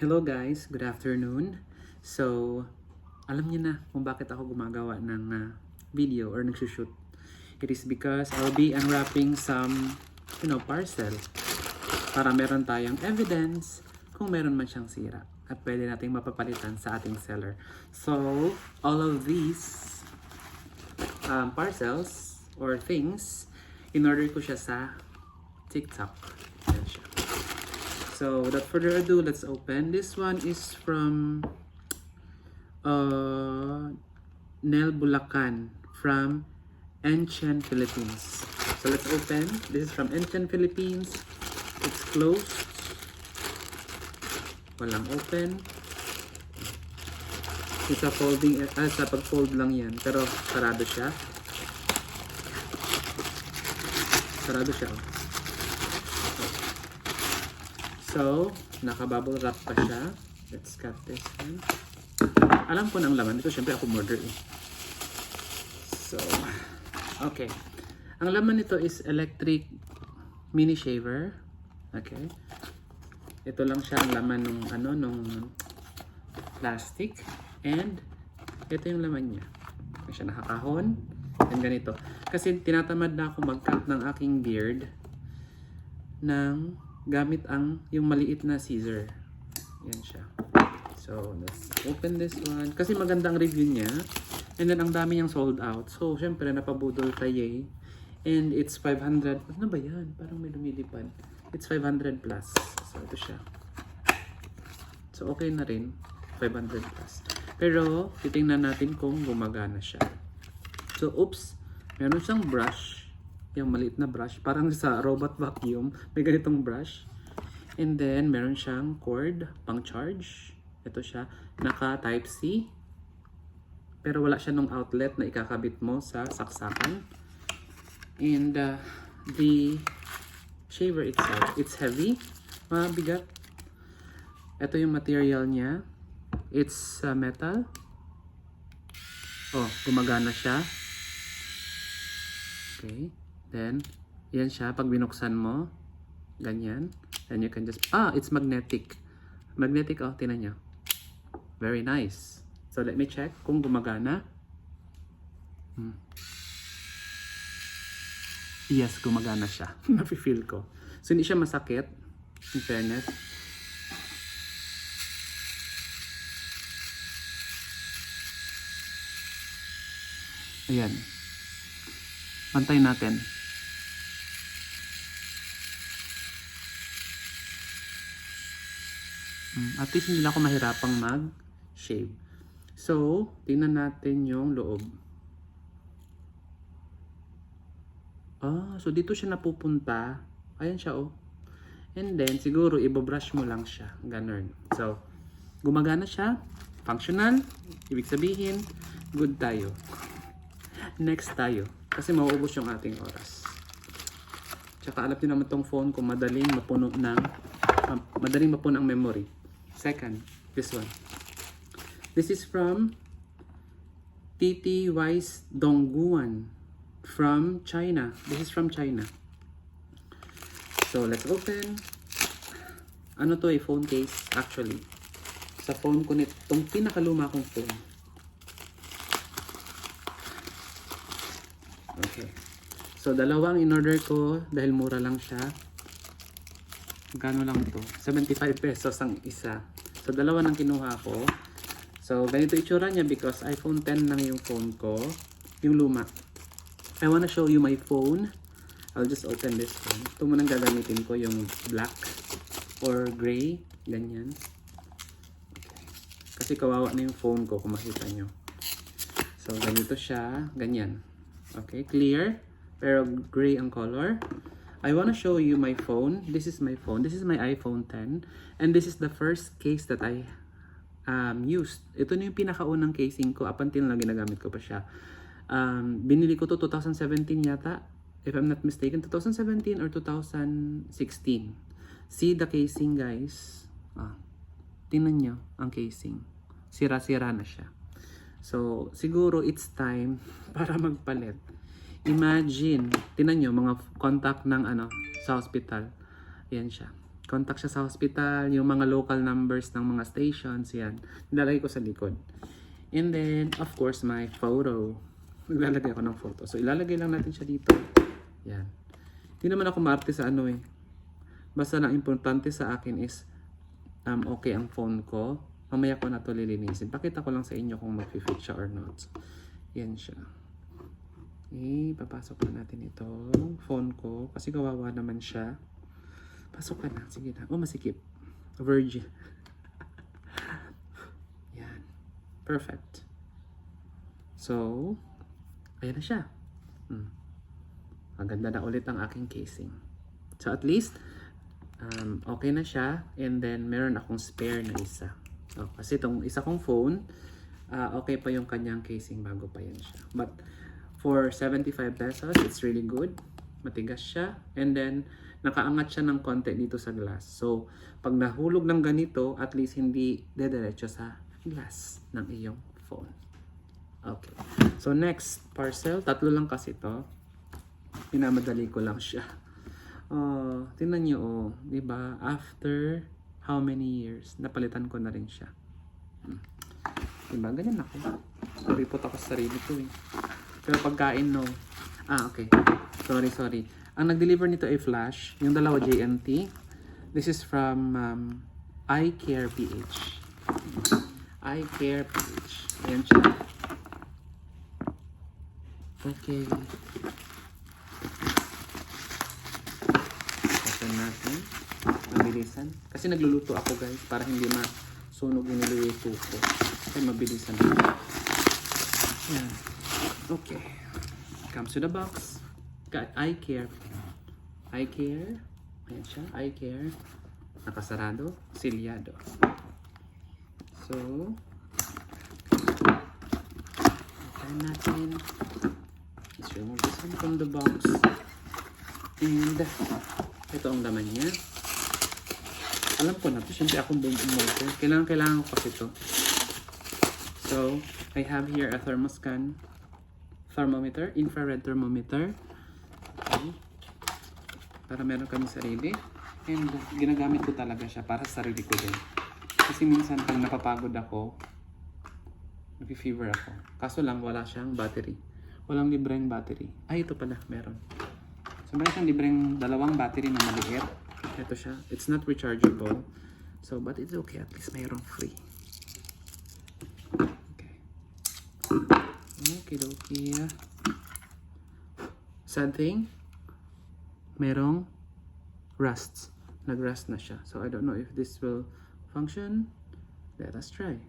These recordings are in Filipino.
Hello guys, good afternoon. So, alam niyo na kung bakit ako gumagawa ng uh, video or nagsushoot. It is because I'll be unwrapping some, you know, parcel para meron tayong evidence kung meron man siyang sira at pwede nating mapapalitan sa ating seller. So, all of these um, parcels or things, in order ko siya sa TikTok. So, without further ado, let's open. This one is from uh, Nel Bulacan from Enchen, Philippines. So, let's open. This is from Enchen, Philippines. It's closed. Walang open. Isa folding, ah, sa pag-fold lang yan. Pero, sarado siya. Sarado siya. oh. So, naka-bubble wrap pa siya. Let's cut this one. Alam ko ng laman. Ito, syempre ako murder eh. So, okay. Ang laman nito is electric mini shaver. Okay. Ito lang siya ang laman nung ano, nung plastic. And, ito yung laman niya. Ito siya nakakahon. And ganito. Kasi tinatamad na ako mag-cut ng aking beard ng gamit ang yung maliit na scissor. Yan siya. So, let's open this one. Kasi magandang review niya. And then, ang dami niyang sold out. So, syempre, napabudol tayo. And it's 500. Ano ba yan? Parang may lumilipad. It's 500 plus. So, ito siya. So, okay na rin. 500 plus. Pero, titingnan natin kung gumagana siya. So, oops. Meron siyang brush. Yung maliit na brush. Parang sa robot vacuum. May ganitong brush. And then, meron siyang cord pang charge. Ito siya. Naka type C. Pero wala siya nung outlet na ikakabit mo sa saksakan. And uh, the shaver itself, it's heavy. Mabigat. Ito yung material niya. It's uh, metal. Oh, gumagana siya. Okay. Then, yan siya. Pag binuksan mo, ganyan. Then you can just, ah, it's magnetic. Magnetic, oh, tinan nyo. Very nice. So, let me check kung gumagana. Hmm. Yes, gumagana siya. Nafe-feel ko. So, hindi siya masakit. In fairness. Ayan. Pantay natin. At least hindi na ako mahirapang mag-shave. So, tingnan natin yung loob. Ah, so dito siya napupunta. Ayan siya oh. And then, siguro, ibabrush mo lang siya. Ganun. So, gumagana siya. Functional. Ibig sabihin, good tayo. Next tayo. Kasi mauubos yung ating oras. Tsaka alam niyo naman tong phone ko madaling mapuno ng ma- madaling mapuno ang memory. Second, this one. This is from TT Wise Dongguan from China. This is from China. So, let's open. Ano to eh, phone case actually. Sa phone ko nito, itong pinakaluma kong phone. Okay. So, dalawang in-order ko dahil mura lang siya. Gano lang to? 75 pesos ang isa. So, dalawa nang kinuha ko. So, ganito itsura niya because iPhone 10 lang yung phone ko. Yung luma. I wanna show you my phone. I'll just open this one. Ito muna gagamitin ko yung black or gray. Ganyan. Okay. Kasi kawawa na yung phone ko kung makita nyo. So, ganito siya. Ganyan. Okay, clear. Pero gray ang color. I wanna show you my phone. This is my phone. This is my iPhone 10. And this is the first case that I um, used. Ito na yung pinakaunang casing ko. Up until na ginagamit ko pa siya. Um, binili ko to 2017 yata. If I'm not mistaken, 2017 or 2016. See the casing guys. Ah, tingnan nyo ang casing. Sira-sira na siya. So, siguro it's time para magpalit. Imagine, tinan nyo, mga contact ng ano, sa hospital. Yan siya. contact siya sa hospital, yung mga local numbers ng mga stations, yan. Nilalagay ko sa likod. And then, of course, my photo. Naglalagay ako ng photo. So, ilalagay lang natin siya dito. Yan. Hindi naman ako maarte sa ano eh. Basta na importante sa akin is um, okay ang phone ko. Mamaya ko na to lilinisin. Pakita ko lang sa inyo kung mag-fit siya or not. Yan siya. Eh, papasok na natin ito. Phone ko. Kasi kawawa naman siya. Pasok ka na. Sige na. Oh, masikip. Virgin. Yan. Perfect. So, ayan na siya. Hmm. Maganda na ulit ang aking casing. So, at least, um, okay na siya. And then, meron akong spare na isa. So, kasi itong isa kong phone, ah, okay pa yung kanyang casing bago pa yan siya. But, for 75 pesos, it's really good. Matigas siya. And then, nakaangat siya ng konti dito sa glass. So, pag nahulog ng ganito, at least hindi dediretso sa glass ng iyong phone. Okay. So, next parcel. Tatlo lang kasi to. Pinamadali ko lang siya. Oh, tingnan niyo oh, 'di ba? After how many years, napalitan ko na rin siya. Hmm. 'Di ba? Ganyan ako. Kuripot ako sa sarili ko eh. Pero pagkain no. Ah, okay. Sorry, sorry. Ang nag-deliver nito ay Flash, yung dalawa JNT. This is from um, I Care PH. I Care PH. Ayan siya. Okay. Open natin. Mabilisan. Kasi nagluluto ako guys para hindi masunog yung niluluto ko. Kaya mabilisan ako. Okay. Comes to the box. Got eye care. Eye care. Ayan siya. Eye care. Nakasarado. Silyado. So, open natin. Let's remove this one from the box. And, ito ang laman niya. Alam ko na to. Siyempre akong umorder. Kailangan, kailangan ko kasi to. So, I have here a thermoscan thermometer, infrared thermometer. Okay. Para meron kami sarili. And ginagamit ko talaga siya para sa sarili ko din. Kasi minsan pag napapagod ako, nag-fever ako. Kaso lang wala siyang battery. Walang libreng battery. Ay, ito pala, meron. So, meron siyang libreng dalawang battery na maliit. Ito siya. It's not rechargeable. So, but it's okay. At least mayroong free. Okay. Okay, okay. Sad thing, merong rust. Nag-rust na siya. So, I don't know if this will function. Let us try.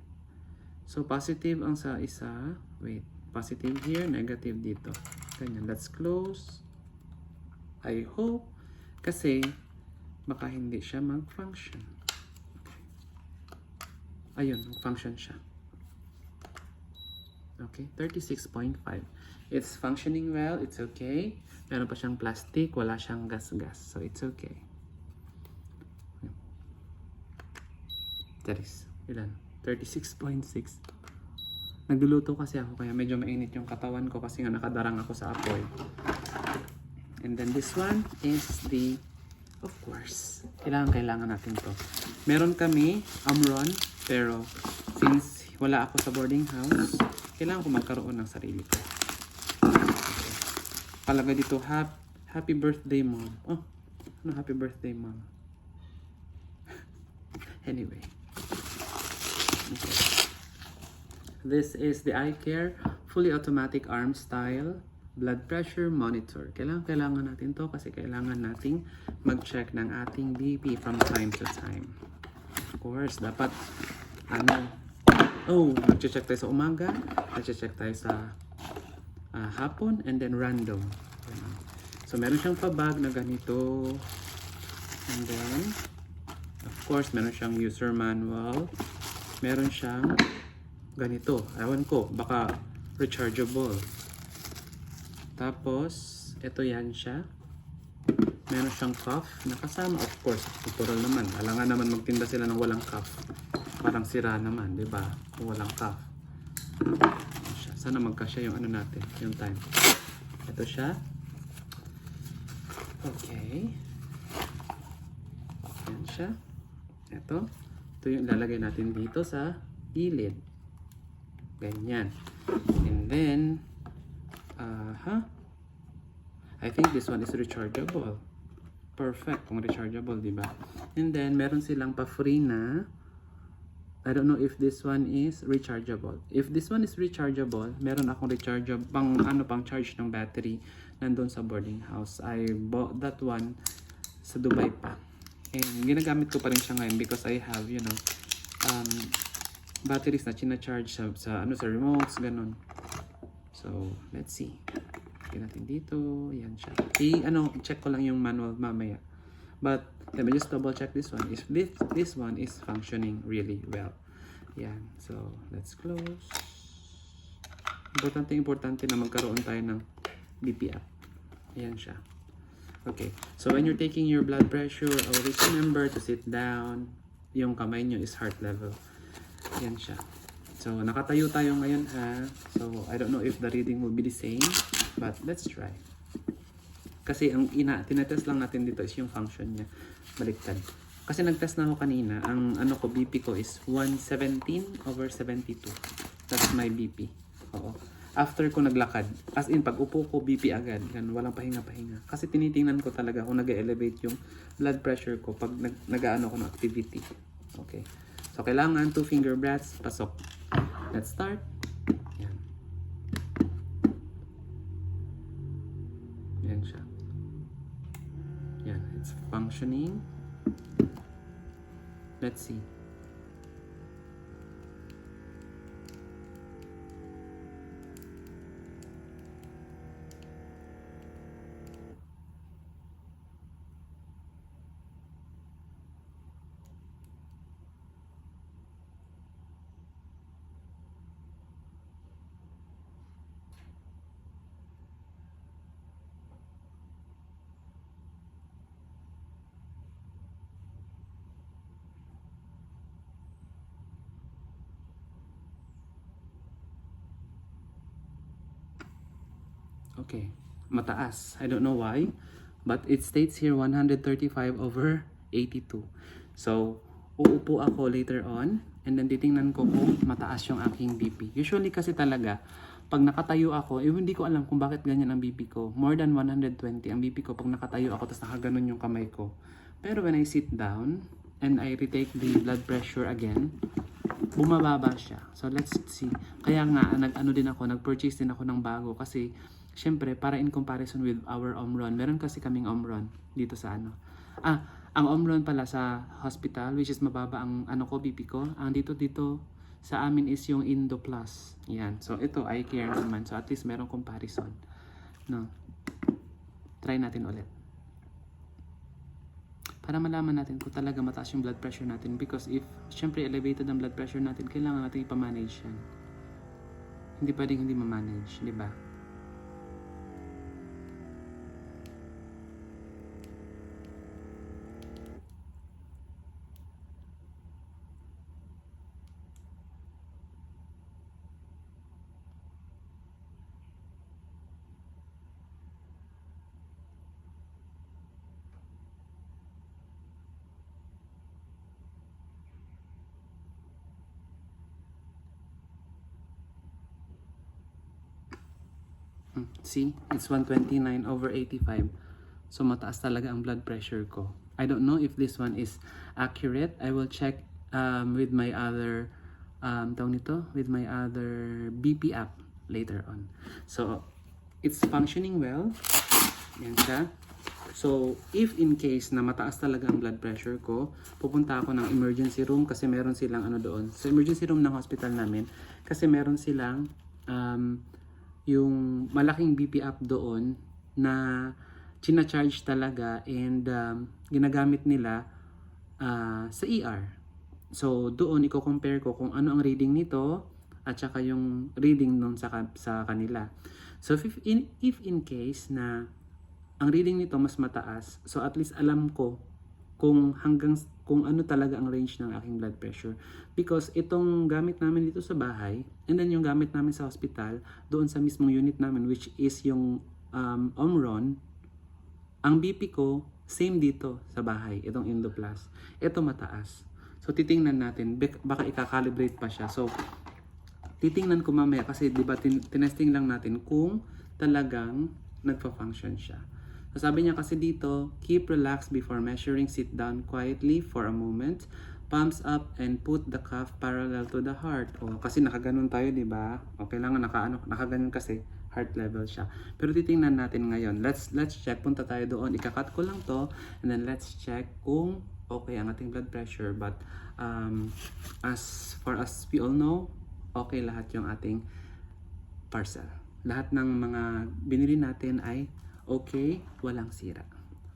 So, positive ang sa isa. Wait. Positive here, negative dito. Ganyan. Let's close. I hope. Kasi, baka hindi siya mag-function. Ayun, mag-function siya. Okay, 36.5. It's functioning well, it's okay. Meron pa siyang plastic, wala siyang gas-gas. So, it's okay. That is, ilan? 36.6. Nagluluto kasi ako, kaya medyo mainit yung katawan ko kasi nga nakadarang ako sa apoy. And then this one is the, of course, kailangan kailangan natin to. Meron kami, Amron, pero since wala ako sa boarding house, kailangan ko magkaroon ng sarili ko. Palagay dito, hap, happy birthday mom. Oh, ano happy birthday mom? anyway. Okay. This is the eye care fully automatic arm style blood pressure monitor. Kailangan kailangan natin to kasi kailangan nating mag-check ng ating BP from time to time. Of course, dapat ano, oh, mag-check tayo sa umaga, mag-check tayo sa ah, hapon, and then random. So, meron siyang pabag na ganito. And then, of course, meron siyang user manual. Meron siyang ganito. Ewan ko, baka rechargeable. Tapos, ito yan siya. Meron siyang cuff na kasama, of course, natural naman. Alangan naman magtinda sila ng walang cuff. Parang sira naman, di ba? Kung walang cuff. Sana magkasya yung ano natin, yung time. Ito siya. Okay. Yan siya. Ito. Ito yung ilalagay natin dito sa gilid. Ganyan. And then, uh, huh? I think this one is rechargeable. Perfect kung rechargeable, di ba? And then, meron silang pa-free na I don't know if this one is rechargeable. If this one is rechargeable, meron akong rechargeable pang ano pang charge ng battery nandun sa boarding house. I bought that one sa Dubai pa. And ginagamit ko pa rin siya ngayon because I have, you know, um, batteries na china-charge sa, sa ano sa remotes, ganun. So, let's see. Lagyan natin dito. Yan siya. I, ano, check ko lang yung manual mamaya. But, let me just double check this one. If this, this one is functioning really well. Yan. So, let's close. Importante, importante na magkaroon tayo ng BP app. Ayan siya. Okay. So, when you're taking your blood pressure, always remember to sit down. Yung kamay nyo is heart level. Yan siya. So, nakatayo tayo ngayon ha. So, I don't know if the reading will be the same. But, let's try. Kasi ang ina, tinetest lang natin dito is yung function niya. Baliktad. Kasi nagtest na ako kanina. Ang ano ko, BP ko is 117 over 72. That's my BP. Oo. After ko naglakad, as in pag upo ko, BP agad. Ganun, walang pahinga-pahinga. Kasi tinitingnan ko talaga kung nag-elevate yung blood pressure ko pag nag, nag-ano ko ng activity. Okay. So, kailangan two finger breaths, pasok. Let's start. Yan. Yan functioning. Let's see. Okay. Mataas. I don't know why. But it states here 135 over 82. So, uupo ako later on and then titingnan ko kung mataas yung aking BP. Usually kasi talaga, pag nakatayo ako, eh, hindi ko alam kung bakit ganyan ang BP ko. More than 120 ang BP ko pag nakatayo ako tapos nakaganon yung kamay ko. Pero when I sit down and I retake the blood pressure again, bumababa siya. So let's see. Kaya nga nag-ano din ako, nag-purchase din ako ng bago kasi syempre para in comparison with our Omron, meron kasi kaming Omron dito sa ano. Ah, ang Omron pala sa hospital which is mababa ang ano ko BP ko. Ang dito dito sa amin is yung Indo Plus. Yan. So ito eye care naman. So at least meron comparison. No. Try natin ulit para malaman natin kung talaga mataas yung blood pressure natin. Because if syempre elevated ang blood pressure natin kailangan natin ipamanage yan. Hindi pwedeng hindi ma-manage di ba See, it's 129 over 85. So mataas talaga ang blood pressure ko. I don't know if this one is accurate. I will check um, with my other um, tawag nito, with my other BP app later on. So it's functioning well. Yan siya. So, if in case na mataas talaga ang blood pressure ko, pupunta ako ng emergency room kasi meron silang ano doon. Sa emergency room ng hospital namin, kasi meron silang um, yung malaking BP app doon na china-charge talaga and um, ginagamit nila ah, sa ER. So doon i-compare ko kung ano ang reading nito at saka yung reading nun sa, sa kanila. So if in, if in case na ang reading nito mas mataas, so at least alam ko kung hanggang kung ano talaga ang range ng aking blood pressure. Because itong gamit namin dito sa bahay, and then yung gamit namin sa hospital, doon sa mismong unit namin, which is yung um, Omron, ang BP ko Same dito sa bahay, itong Indoplas. Ito mataas. So titingnan natin, bak- baka i-calibrate pa siya. So titingnan ko mamaya kasi di ba tin- tinesting lang natin kung talagang nagpa-function siya. Sabi niya kasi dito, keep relaxed before measuring, sit down quietly for a moment, palms up and put the cuff parallel to the heart. O kasi nakaganon tayo, di ba? O kailangan nakaano, nakaganon kasi heart level siya. Pero titingnan natin ngayon. Let's let's check. Punta tayo doon. Ikakat ko lang to and then let's check kung okay ang ating blood pressure. But um, as far as we all know, okay lahat yung ating parcel. Lahat ng mga binili natin ay okay, walang sira.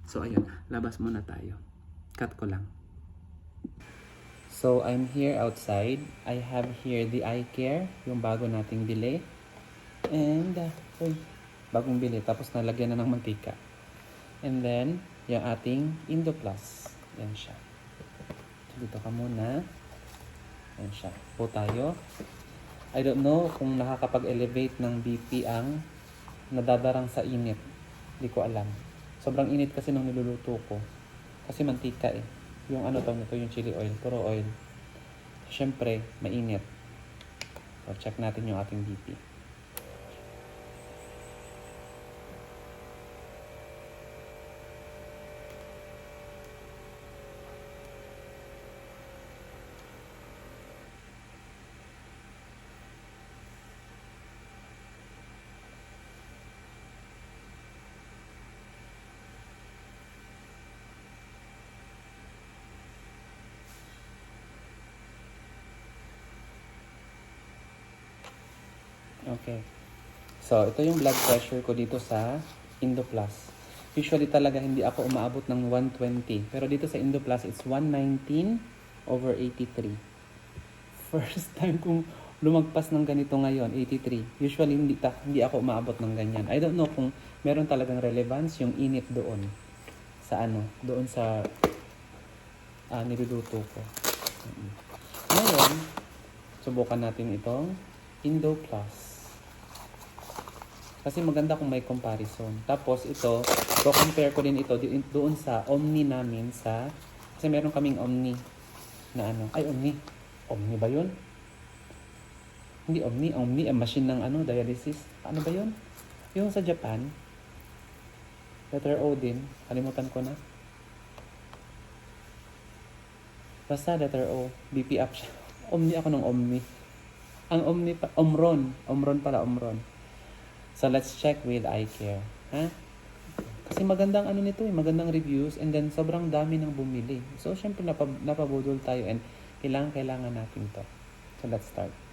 So ayun, labas muna tayo. Cut ko lang. So I'm here outside. I have here the eye care, yung bago nating bili. And, uh, uy, bagong bili. Tapos nalagyan na ng mantika. And then, yung ating Indoplus. Yan siya. So, dito ka muna. Yan siya. Po tayo. I don't know kung nakakapag-elevate ng BP ang nadadarang sa init. Hindi ko alam. Sobrang init kasi nung niluluto ko. Kasi mantika eh. Yung ano tawag nito, yung chili oil. Puro oil. Siyempre, mainit. So, check natin yung ating BP. Okay. So, ito yung blood pressure ko dito sa Indoplus. Usually talaga hindi ako umaabot ng 120. Pero dito sa Indoplus, it's 119 over 83. First time kong lumagpas ng ganito ngayon, 83. Usually hindi, ta, hindi ako umaabot ng ganyan. I don't know kung meron talagang relevance yung init doon. Sa ano, doon sa ah, niluluto ko. Mm. Ngayon, subukan natin itong Indo Plus. Kasi maganda kung may comparison. Tapos ito, so compare ko din ito doon sa Omni namin sa kasi meron kaming Omni na ano. Ay, Omni. Omni ba 'yun? Hindi Omni, Omni ang machine ng ano, dialysis. Ano ba 'yun? Yung sa Japan. Letter O din. Kalimutan ko na. Basta letter O. BP up siya. Omni ako ng Omni. Ang Omni pa, Omron. Omron pala, Omron. So let's check with eye care. Ha? Kasi magandang ano nito eh, magandang reviews and then sobrang dami ng bumili. So syempre napab napabudol tayo and kailangan kailangan natin to. So let's start.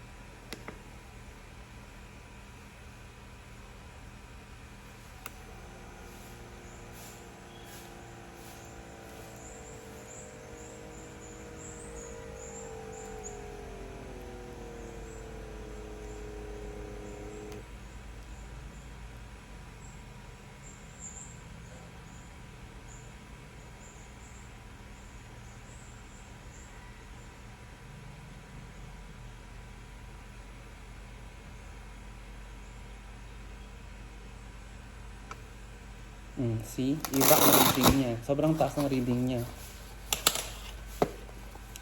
Mm, see? Iba ang reading niya. Sobrang taas ng reading niya.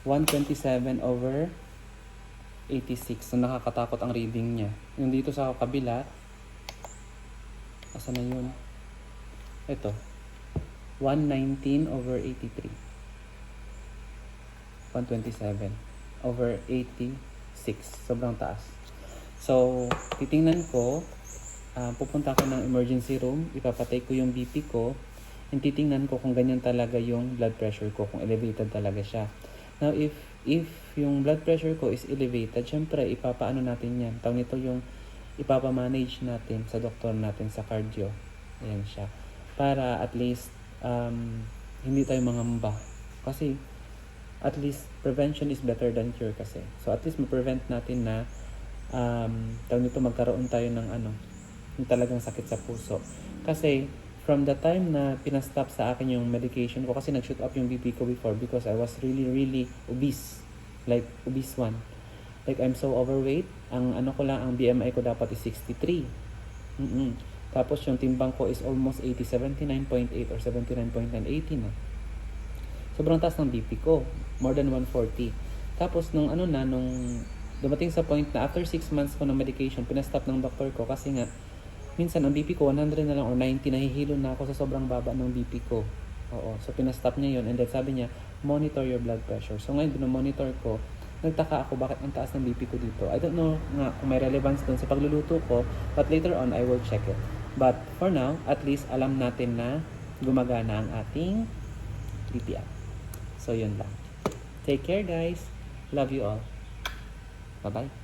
127 over 86. So, nakakatakot ang reading niya. Yung dito sa kabila, asa na yun? Ito. 119 over 83. 127 over 86. Sobrang taas. So, titingnan ko, ah, pupunta ako ng emergency room, ipapatay ko yung BP ko, and titingnan ko kung ganyan talaga yung blood pressure ko, kung elevated talaga siya. Now, if if yung blood pressure ko is elevated, syempre, ipapaano natin yan. Tawag nito yung ipapamanage natin sa doktor natin sa cardio. Ayan siya. Para at least, um, hindi tayo mangamba. Kasi, at least, prevention is better than cure kasi. So, at least, ma-prevent natin na um, tawag nito magkaroon tayo ng ano, talagang sakit sa puso. Kasi, from the time na pinastop sa akin yung medication ko, kasi nag-shoot up yung BP ko before because I was really, really obese. Like, obese one. Like, I'm so overweight. Ang ano ko lang, ang BMI ko dapat is 63. mm Tapos yung timbang ko is almost 80, 79.8 or 79.9, 80 na. Sobrang taas ng BP ko, more than 140. Tapos nung ano na, nung dumating sa point na after 6 months ko ng medication, pinastop ng doktor ko kasi nga, minsan ang BP ko 100 na lang or 90, nahihilo na ako sa sobrang baba ng BP ko. Oo, so pinastop niya yun and then sabi niya, monitor your blood pressure. So ngayon, monitor ko, nagtaka ako bakit ang taas ng BP ko dito. I don't know nga kung may relevance dun sa pagluluto ko, but later on, I will check it. But for now, at least alam natin na gumagana ang ating BP. So yun lang. Take care guys. Love you all. Bye-bye.